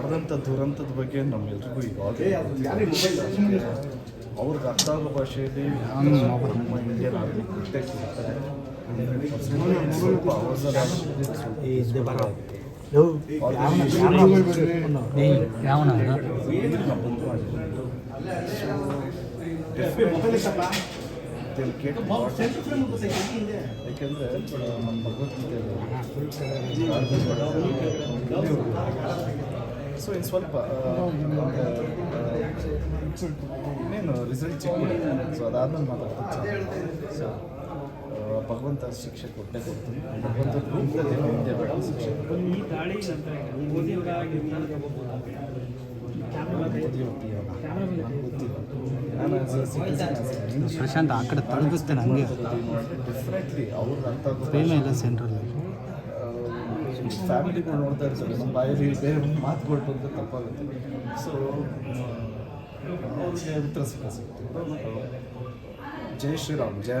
ನಡೆದಂಥ ದುರಂತದ ಬಗ್ಗೆ ನಮ್ಮೆಲ್ರಿಗೂ ಈಗಾಗಲೇ ಅವ್ರಿಗೆ ಅರ್ಥ ಆಗೋ ಭಾಷೆಯಲ್ಲಿ ನಮ್ಮ ಇಂಡಿಯನ್ ಆರ್ಮಿ ಕೃತ್ಯ ಸಿಗ್ತಾರೆ ಸ್ವಲ್ಪ ಅವಸರ ಯಾಕೆಂದರೆ ನಮ್ಮ ಭಗವದ್ಗೀತೆಯಲ್ಲಿ ಸೊ ಇನ್ನು ಸ್ವಲ್ಪ ಇನ್ನೇನು ರಿಸಲ್ಟ್ ಚೆಕ್ ಸೊ ಅದಾದ್ಮೇಲೆ ಮಾತಾಡ್ತೀನಿ. ಸೊ ಭಗವಂತ ಶಿಕ್ಷೆ ಕೊಟ್ಟೆ ಕೊಡ್ತೀನಿ ಭಗವಂತ ರೂಪದಲ್ಲಿ ಹಿಂದೆ ಬೇಡ ಶಿಕ್ಷೆ ಮೋದಿ ಪ್ರಶಾಂತ್ ಆ ಕಡೆ ತಳಗಿಸ್ತೇನೆ ಹಂಗೆ ಡೆಫಿನೆಟ್ಲಿ ಅವ್ರಿಗೆ ಅಂತ ಇಲ್ಲ ಪ್ರೇಮ ಸೆಂಟ್ರಲ್ ಫ್ಯಾಮಿಲಿಗಳು ನೋಡ್ತಾ ಇರ್ತಾರೆ. ನಮ್ಮ ಬಾಯಲ್ಲಿ ಬೇರೆ ಮಾತುಕೊಳ್ಬೋದು ಅಂತ ತಪ್ಪಾಗುತ್ತೆ. ಸೊ ಅವ್ರಿಗೆ ಉತ್ತರ ಸಿಕ್ಕ ಜೈ ಶ್ರೀರಾಮ್ ಜಯ